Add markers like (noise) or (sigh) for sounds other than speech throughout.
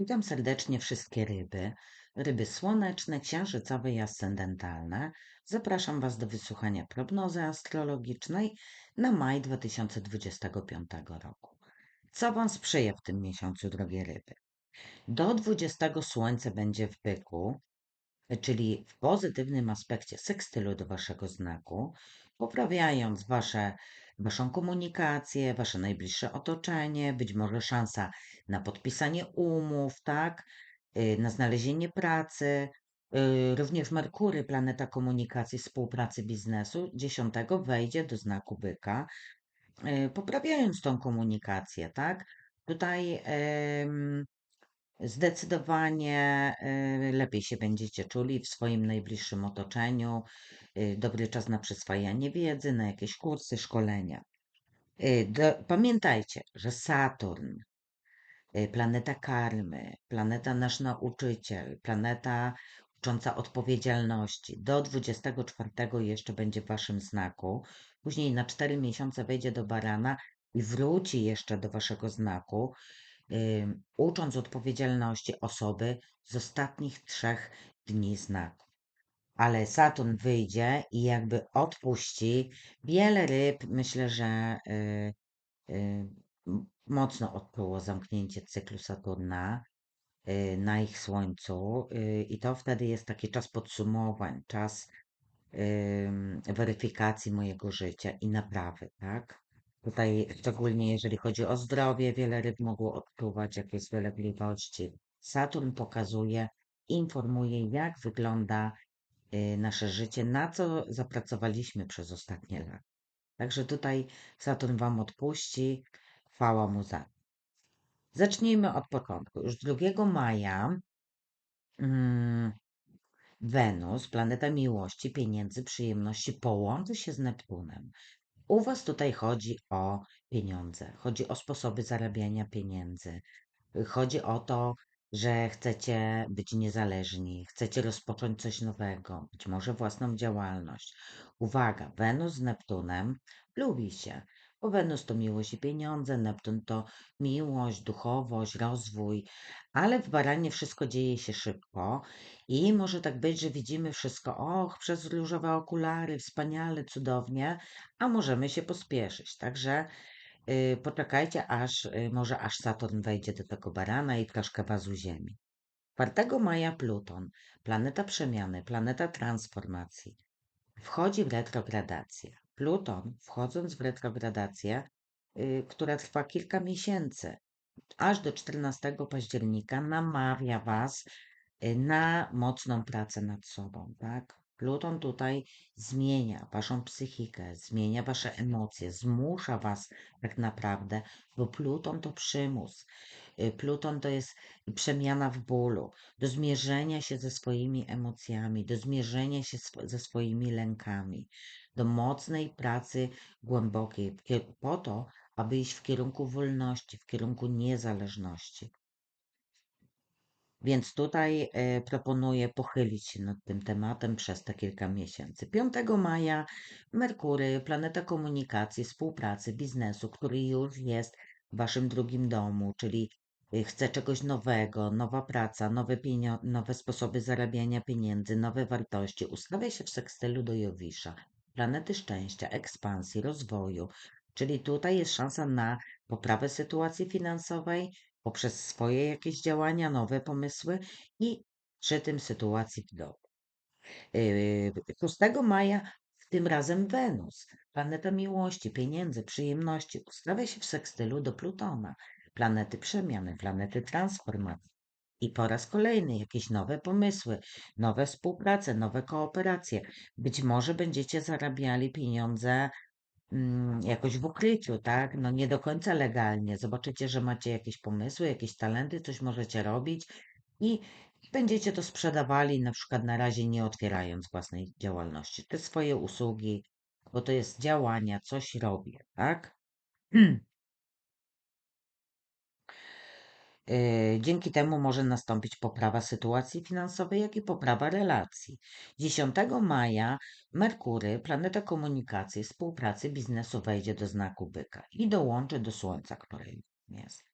Witam serdecznie wszystkie ryby, ryby słoneczne, księżycowe i ascendentalne. Zapraszam Was do wysłuchania prognozy astrologicznej na maj 2025 roku. Co Wam sprzyja w tym miesiącu, drogie ryby? Do 20 Słońce będzie w byku, czyli w pozytywnym aspekcie sekstylu do Waszego znaku, poprawiając wasze, Waszą komunikację, Wasze najbliższe otoczenie, być może szansa na podpisanie umów, tak, y, na znalezienie pracy. Y, również Merkury, planeta komunikacji, współpracy biznesu, 10 wejdzie do znaku byka, y, poprawiając tą komunikację, tak? Tutaj Zdecydowanie y, lepiej się będziecie czuli w swoim najbliższym otoczeniu. Y, dobry czas na przyswajanie wiedzy, na jakieś kursy, szkolenia. Y, pamiętajcie, że Saturn, planeta karmy, planeta nasz nauczyciel, planeta ucząca odpowiedzialności, do 24 jeszcze będzie w waszym znaku. Później na 4 miesiące wejdzie do barana i wróci jeszcze do waszego znaku ucząc odpowiedzialności osoby z ostatnich trzech dni znaku. Ale Saturn wyjdzie i jakby odpuści wiele ryb. Myślę, że y, y, mocno odpłyło zamknięcie cyklu Saturna y, na ich słońcu i to wtedy jest taki czas podsumowań, czas weryfikacji mojego życia i naprawy, tak? Tutaj szczególnie jeżeli chodzi o zdrowie, wiele ryb mogło odczuwać jakieś dolegliwości. Saturn pokazuje, informuje, jak wygląda y, nasze życie, na co zapracowaliśmy przez ostatnie lata. Także tutaj Saturn Wam odpuści, chwała mu za. Zacznijmy od początku. Już 2 maja hmm, Wenus, planeta miłości, pieniędzy, przyjemności, połączy się z Neptunem. U Was tutaj chodzi o pieniądze, chodzi o sposoby zarabiania pieniędzy. Chodzi o to, że chcecie być niezależni, chcecie rozpocząć coś nowego, być może własną działalność. Uwaga, Wenus z Neptunem lubi się, bo Wenus to miłość i pieniądze, Neptun to miłość, duchowość, rozwój, ale w baranie wszystko dzieje się szybko i może tak być, że widzimy wszystko, och, przez różowe okulary, wspaniale, cudownie, a możemy się pospieszyć. Także yy, poczekajcie, aż yy, może aż Saturn wejdzie do tego barana i troszkę was ziemi. 4 maja Pluton, planeta przemiany, planeta transformacji, wchodzi w retrogradację. Pluton, wchodząc w retrogradację, yy, która trwa kilka miesięcy, aż do 14 października, namawia Was y, na mocną pracę nad sobą, tak? Pluton tutaj zmienia waszą psychikę, zmienia wasze emocje, zmusza was tak naprawdę, bo Pluton to przymus. Y, Pluton to jest przemiana w bólu, do zmierzenia się ze swoimi emocjami, do zmierzenia się ze swoimi lękami, do mocnej pracy głębokiej, po to, aby iść w kierunku wolności, w kierunku niezależności. Więc tutaj e, proponuję pochylić się nad tym tematem przez te kilka miesięcy. 5 maja Merkury, planeta komunikacji, współpracy, biznesu, który już jest w waszym drugim domu, czyli e, chce czegoś nowego, nowa praca, nowe, nowe sposoby zarabiania pieniędzy, nowe wartości. Ustawia się w sekstylu do Jowisza, planety szczęścia, ekspansji, rozwoju. Czyli tutaj jest szansa na poprawę sytuacji finansowej, poprzez swoje jakieś działania, nowe pomysły i przy tym sytuacji w domu. 6 yy, maja tym razem Wenus, planeta miłości, pieniędzy, przyjemności, ustawia się w sekstylu do Plutona, planety przemiany, planety transformacji. I po raz kolejny jakieś nowe pomysły, nowe współprace, nowe kooperacje. Być może będziecie zarabiali pieniądze Mm, jakoś w ukryciu, tak? No nie do końca legalnie. Zobaczycie, że macie jakieś pomysły, jakieś talenty, coś możecie robić i będziecie to sprzedawali, na przykład na razie nie otwierając własnej działalności. Te swoje usługi, bo to jest działania, coś robię, tak? (clears throat) dzięki temu może nastąpić poprawa sytuacji finansowej, jak i poprawa relacji. 10 maja Merkury, planeta komunikacji, współpracy, biznesu wejdzie do znaku byka i dołączy do Słońca, które jest.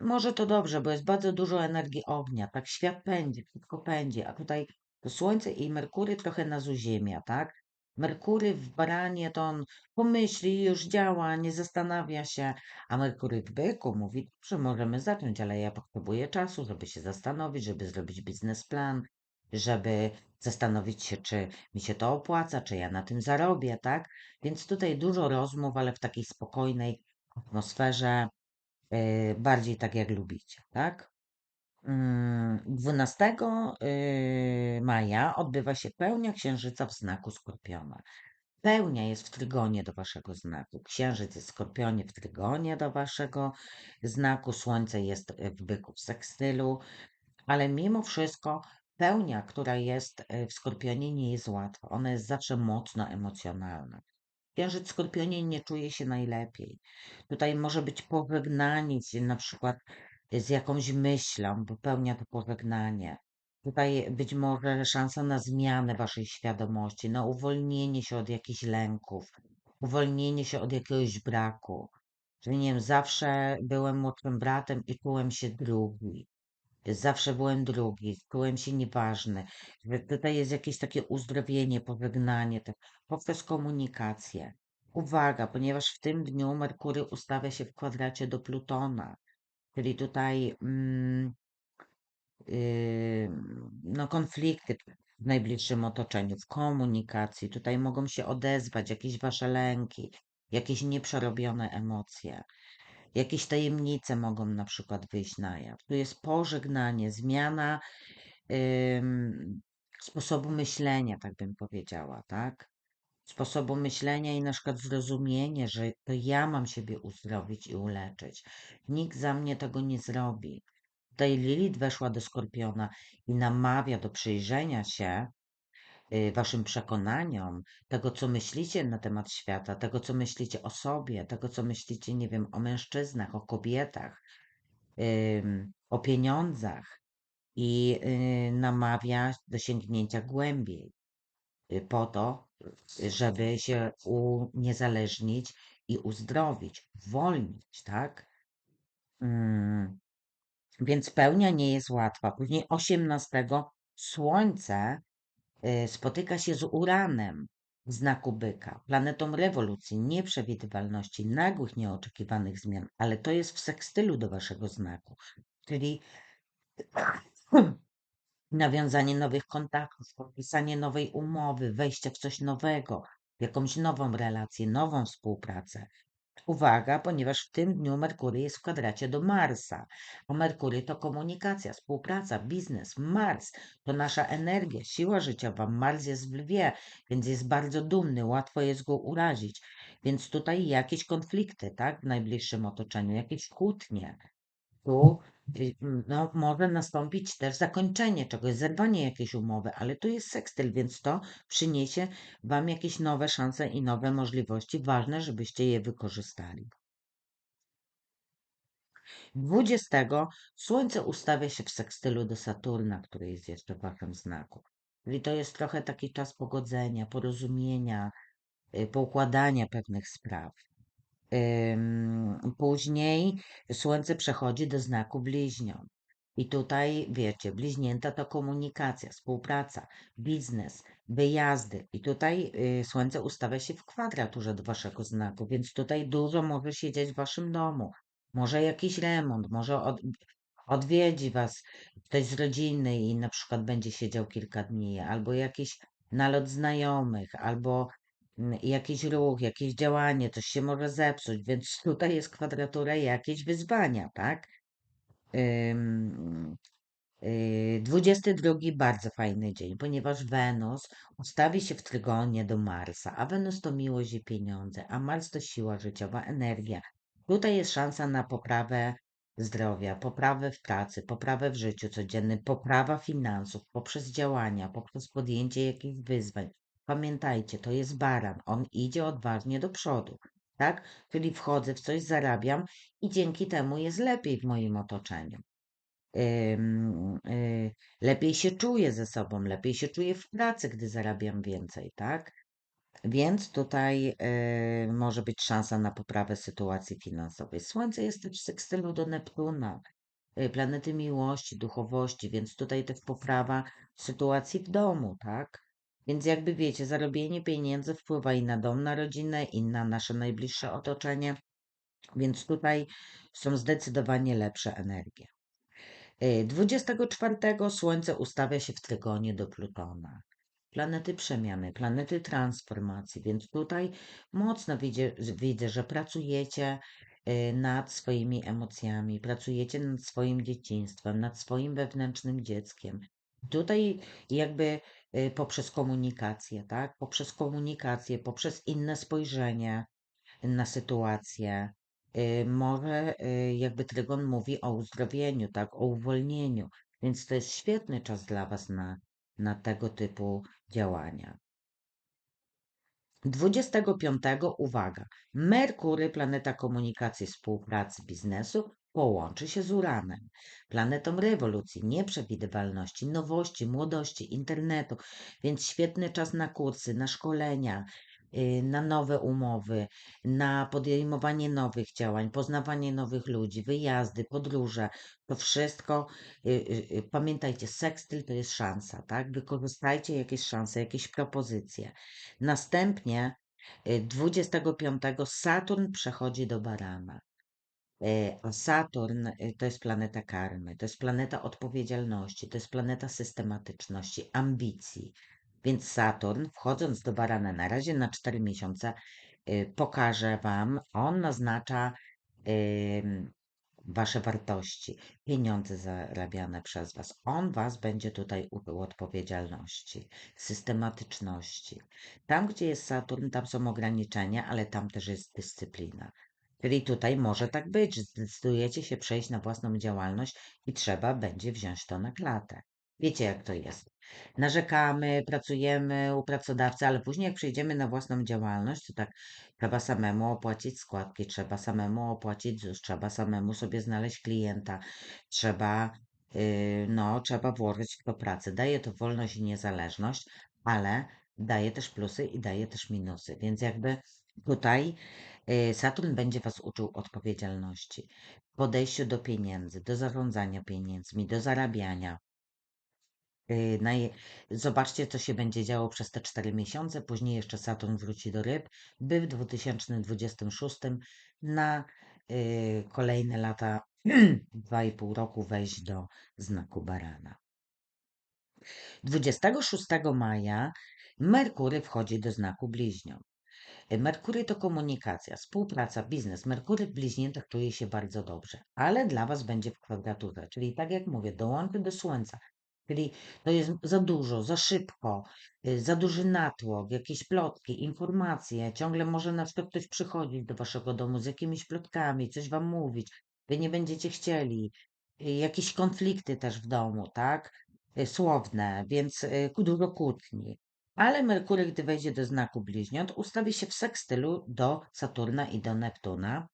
może to dobrze, bo jest bardzo dużo energii ognia, tak? Świat pędzi, wszystko pędzi, a tutaj to Słońce i Merkury trochę nas uziemia, tak? Merkury w baranie to on pomyśli, już działa, nie zastanawia się, a Merkury w byku mówi, że możemy zacząć, ale ja potrzebuję czasu, żeby się zastanowić, żeby zrobić biznesplan, żeby zastanowić się, czy mi się to opłaca, czy ja na tym zarobię, tak? Więc tutaj dużo rozmów, ale w takiej spokojnej atmosferze, yy, bardziej tak jak lubicie, tak? Mm, 12 yy, maja odbywa się pełnia księżyca w znaku Skorpiona. Pełnia jest w trygonie do waszego znaku. Księżyc jest w Skorpionie w trygonie do waszego znaku. Słońce jest w byku w sekstylu, ale mimo wszystko pełnia, która jest y, w Skorpionie nie jest łatwa. Ona jest zawsze mocno emocjonalna. Księżyc w Skorpionie nie czuje się najlepiej. Tutaj może być pożegnanie się na przykład z jakąś myślą, wypełnia to pożegnanie. Tutaj być może szansa na zmianę waszej świadomości, na uwolnienie się od jakichś lęków, uwolnienie się od jakiegoś braku. Że nie wiem, zawsze byłem młodszym bratem i czułem się drugi. Zawsze byłem drugi, czułem się nieważny. Tutaj jest jakieś takie uzdrowienie, pożegnanie, tak, poprzez komunikację. Uwaga, ponieważ w tym dniu Merkury ustawia się w kwadracie do Plutona, czyli tutaj mm, yy, no, konflikty w najbliższym otoczeniu, w komunikacji. Tutaj mogą się odezwać jakieś wasze lęki, jakieś nieprzerobione emocje. Jakieś tajemnice mogą na przykład wyjść na jaw. Tu jest pożegnanie, zmiana sposobu myślenia, tak bym powiedziała, tak? Sposobu myślenia i na przykład zrozumienie, że to ja mam siebie uzdrowić i uleczyć. Nikt za mnie tego nie zrobi. Tutaj Lilith weszła do Skorpiona i namawia do przyjrzenia się y, waszym przekonaniom, tego, co myślicie na temat świata, tego, co myślicie o sobie, tego, co myślicie, nie wiem, o mężczyznach, o kobietach, o pieniądzach i y, namawia do sięgnięcia głębiej y, po to, żeby się uniezależnić i uzdrowić, uwolnić, tak? Mm, więc pełnia nie jest łatwa. Później 18 Słońce y, spotyka się z Uranem w znaku byka, planetą rewolucji, nieprzewidywalności, nagłych, nieoczekiwanych zmian, ale to jest w sekstylu do waszego znaku, czyli nawiązanie nowych kontaktów, podpisanie nowej umowy, wejście w coś nowego, w jakąś nową relację, nową współpracę. Uwaga, ponieważ w tym dniu Merkury jest w kwadracie do Marsa, a Merkury to komunikacja, współpraca, biznes. Mars to nasza energia, siła życiowa. Mars jest w lwie, więc jest bardzo dumny, łatwo jest go urazić. Więc tutaj jakieś konflikty, tak, w najbliższym otoczeniu, jakieś kłótnie. Tu no, może nastąpić też zakończenie czegoś, zerwanie jakiejś umowy, ale tu jest sekstyl, więc to przyniesie Wam jakieś nowe szanse i nowe możliwości. Ważne, żebyście je wykorzystali. 20 Słońce ustawia się w sekstylu do Saturna, który jest jeszcze w Waszym znaku. Czyli to jest trochę taki czas pogodzenia, porozumienia, y, poukładania pewnych spraw. Później Słońce przechodzi do znaku bliźnią. I tutaj, wiecie, bliźnięta to komunikacja, współpraca, biznes, wyjazdy. I tutaj y, Słońce ustawia się w kwadraturze do waszego znaku, więc tutaj dużo może się dziać w waszym domu. Może jakiś remont, może od, odwiedzi was ktoś z rodziny i na przykład będzie siedział kilka dni, albo jakiś nalot znajomych, albo jakiś ruch, jakieś działanie, coś się może zepsuć, więc (laughs) tutaj jest kwadratura jakieś wyzwania, tak? Ym, y, 22 bardzo fajny dzień, ponieważ Wenus ustawi się w trygonie do Marsa, a Wenus to miłość i pieniądze, a Mars to siła życiowa, energia. Tutaj jest szansa na poprawę zdrowia, poprawę w pracy, poprawę w życiu codziennym, poprawa finansów poprzez działania, poprzez podjęcie jakichś wyzwań. Pamiętajcie, to jest baran, on idzie odważnie do przodu, tak? Czyli wchodzę w coś, zarabiam i dzięki temu jest lepiej w moim otoczeniu. Y, lepiej się czuję ze sobą, lepiej się czuję w pracy, gdy zarabiam więcej, tak? Więc tutaj y, może być szansa na poprawę sytuacji finansowej. Słońce jest też w sekstylu do Neptuna, y, planety miłości, duchowości, więc tutaj też poprawa sytuacji w domu, tak? Więc jakby wiecie, zarobienie pieniędzy wpływa i na dom, na rodzinę, i na nasze najbliższe otoczenie, więc tutaj są zdecydowanie lepsze energie. Y, 24 Słońce ustawia się w trygonie do Plutona planety przemiany, planety transformacji, więc tutaj mocno widzę, widzę że pracujecie y, nad swoimi emocjami, pracujecie nad swoim dzieciństwem, nad swoim wewnętrznym dzieckiem. Tutaj jakby poprzez komunikację, tak? Poprzez komunikację, poprzez inne spojrzenie na sytuację. y, Może y, jakby Trygon mówi o uzdrowieniu, tak? O uwolnieniu, więc to jest świetny czas dla Was na, na tego typu działania. 25. Uwaga. Merkury, planeta komunikacji, współpracy, biznesu, połączy się z Uranem, planetą rewolucji, nieprzewidywalności, nowości, młodości, internetu, więc świetny czas na kursy, na szkolenia, y, na nowe umowy, na podejmowanie nowych działań, poznawanie nowych ludzi, wyjazdy, podróże. To wszystko, y, y, pamiętajcie, sekstyl to jest szansa, tak? Wykorzystajcie jakieś szanse, jakieś propozycje. Następnie y, 25 Saturn przechodzi do Barana. A Saturn y, to jest planeta karmy, to jest planeta odpowiedzialności, to jest planeta systematyczności, ambicji. Więc Saturn, wchodząc do Barana na razie na 4 miesiące, y, pokaże Wam, on naznacza Wasze wartości, pieniądze zarabiane przez Was. On Was będzie tutaj uczył odpowiedzialności, systematyczności. Tam, gdzie jest Saturn, tam są ograniczenia, ale tam też jest dyscyplina. Czyli tutaj może tak być, że zdecydujecie się przejść na własną działalność i trzeba będzie wziąć to na klatę. Wiecie, jak to jest. Narzekamy, pracujemy u pracodawcy, ale później, jak przejdziemy na własną działalność, to tak trzeba samemu opłacić składki, trzeba samemu opłacić ZUS, trzeba samemu sobie znaleźć klienta, trzeba, yy, no, trzeba włożyć w to pracę. Daje to wolność i niezależność, ale daje też plusy i daje też minusy. Więc jakby tutaj Saturn będzie Was uczył odpowiedzialności, podejściu do pieniędzy, do zarządzania pieniędzmi, do zarabiania. Y, Zobaczcie, co się będzie działo przez te 4 miesiące. Później jeszcze Saturn wróci do ryb, by w 2026 na y, kolejne lata (clears throat) 2,5 roku wejść do znaku barana. 26 maja Merkury wchodzi do znaku bliźniąt. Merkury to komunikacja, współpraca, biznes. Merkury w bliźniętach czuje się bardzo dobrze, ale dla Was będzie w kwadraturze, czyli tak jak mówię, dołączy do Słońca, czyli to jest za dużo, za szybko, y, za duży natłok, jakieś plotki, informacje, ciągle może na przykład ktoś przychodzić do Waszego domu z jakimiś plotkami, coś Wam mówić, Wy nie będziecie chcieli, y, jakieś konflikty też w domu, tak? Y, Słowne, więc dużo kłótni. Ale Merkury, gdy wejdzie do znaku bliźniąt, ustawi się w sekstylu do Saturna i do Neptuna,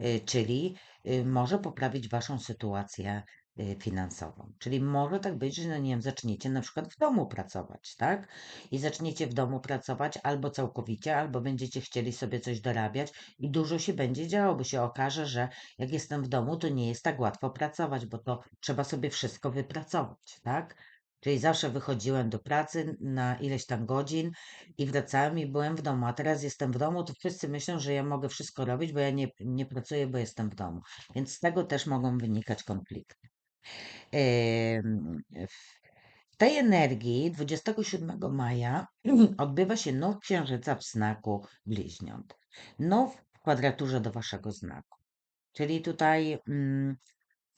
y, czyli y, może poprawić waszą sytuację y, finansową. Czyli może tak być, że no nie zaczniecie na przykład w domu pracować, tak? I zaczniecie w domu pracować albo całkowicie, albo będziecie chcieli sobie coś dorabiać i dużo się będzie działo, bo się okaże, że jak jestem w domu, to nie jest tak łatwo pracować, bo to trzeba sobie wszystko wypracować, tak? Czyli zawsze wychodziłem do pracy na ileś tam godzin i wracałem i byłem w domu. A teraz jestem w domu, to wszyscy myślą, że ja mogę wszystko robić, bo ja nie, nie pracuję, bo jestem w domu. Więc z tego też mogą wynikać konflikty. W tej energii 27 maja (clears throat) odbywa się now księżyca w znaku bliźniąt. Now w kwadraturze do waszego znaku. Czyli tutaj mm,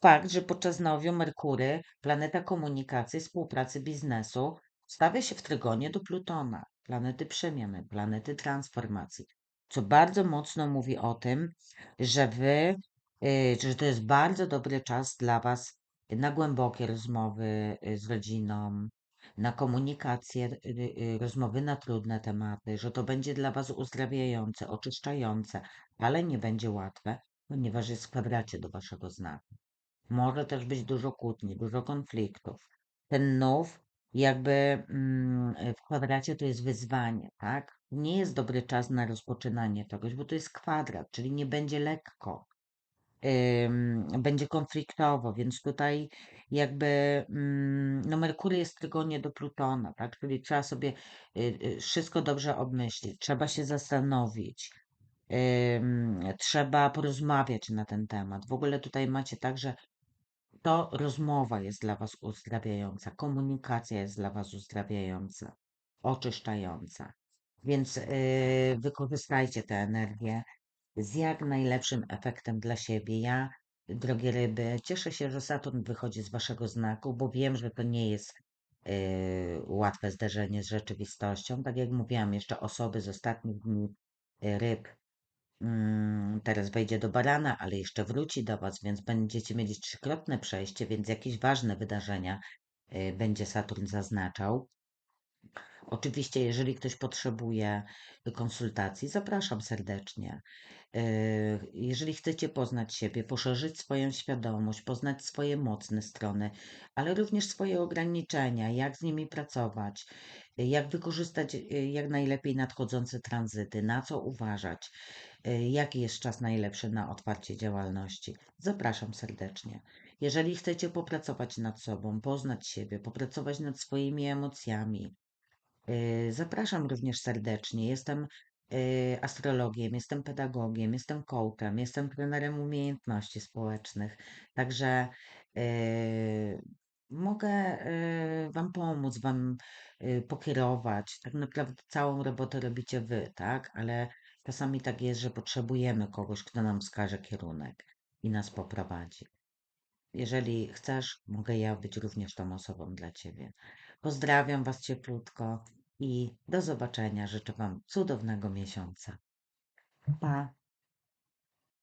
Fakt, że podczas nowiu Merkury, planeta komunikacji, współpracy biznesu, stawia się w trygonie do Plutona, planety przemiany, planety transformacji, co bardzo mocno mówi o tym, że wy, y, że to jest bardzo dobry czas dla was na głębokie rozmowy y, z rodziną, na komunikację, y, rozmowy na trudne tematy, że to będzie dla was uzdrawiające, oczyszczające, ale nie będzie łatwe, ponieważ jest w kwadracie do waszego znaku. Może też być dużo kłótni, dużo konfliktów. Ten nów jakby mm, w kwadracie to jest wyzwanie, tak? nie jest dobry czas na rozpoczynanie czegoś, bo to jest kwadrat, czyli nie będzie lekko. Będzie konfliktowo, więc tutaj jakby mm, no Merkury jest trygonie do Plutona, tak? Czyli trzeba sobie y, y, wszystko dobrze obmyślić, trzeba się zastanowić, trzeba porozmawiać na ten temat. W ogóle tutaj macie także to rozmowa jest dla Was uzdrawiająca, komunikacja jest dla Was uzdrawiająca, oczyszczająca. Więc yy, wykorzystajcie tę energię z jak najlepszym efektem dla siebie. Ja, drogie ryby, cieszę się, że Saturn wychodzi z Waszego znaku, bo wiem, że to nie jest yy, łatwe zderzenie z rzeczywistością. Tak jak mówiłam, jeszcze osoby z ostatnich dni yy, ryb teraz wejdzie do barana, ale jeszcze wróci do Was, więc będziecie mieli trzykrotne przejście, więc jakieś ważne wydarzenia y, będzie Saturn zaznaczał. Oczywiście, jeżeli ktoś potrzebuje konsultacji, zapraszam serdecznie. Y, Jeżeli chcecie poznać siebie, poszerzyć swoją świadomość, poznać swoje mocne strony, ale również swoje ograniczenia, jak z nimi pracować, jak wykorzystać y, jak najlepiej nadchodzące tranzyty, na co uważać, jaki jest czas najlepszy na otwarcie działalności, zapraszam serdecznie. Jeżeli chcecie popracować nad sobą, poznać siebie, popracować nad swoimi emocjami, Zapraszam również serdecznie. Jestem y, astrologiem, jestem pedagogiem, jestem coachem, jestem trenerem umiejętności społecznych. Także y, mogę Wam pomóc, Wam pokierować. Tak naprawdę całą robotę robicie Wy, tak? Ale czasami tak jest, że potrzebujemy kogoś, kto nam wskaże kierunek i nas poprowadzi. Jeżeli chcesz, mogę ja być również tą osobą dla Ciebie. Pozdrawiam Was cieplutko i do zobaczenia. Życzę Wam cudownego miesiąca. Pa!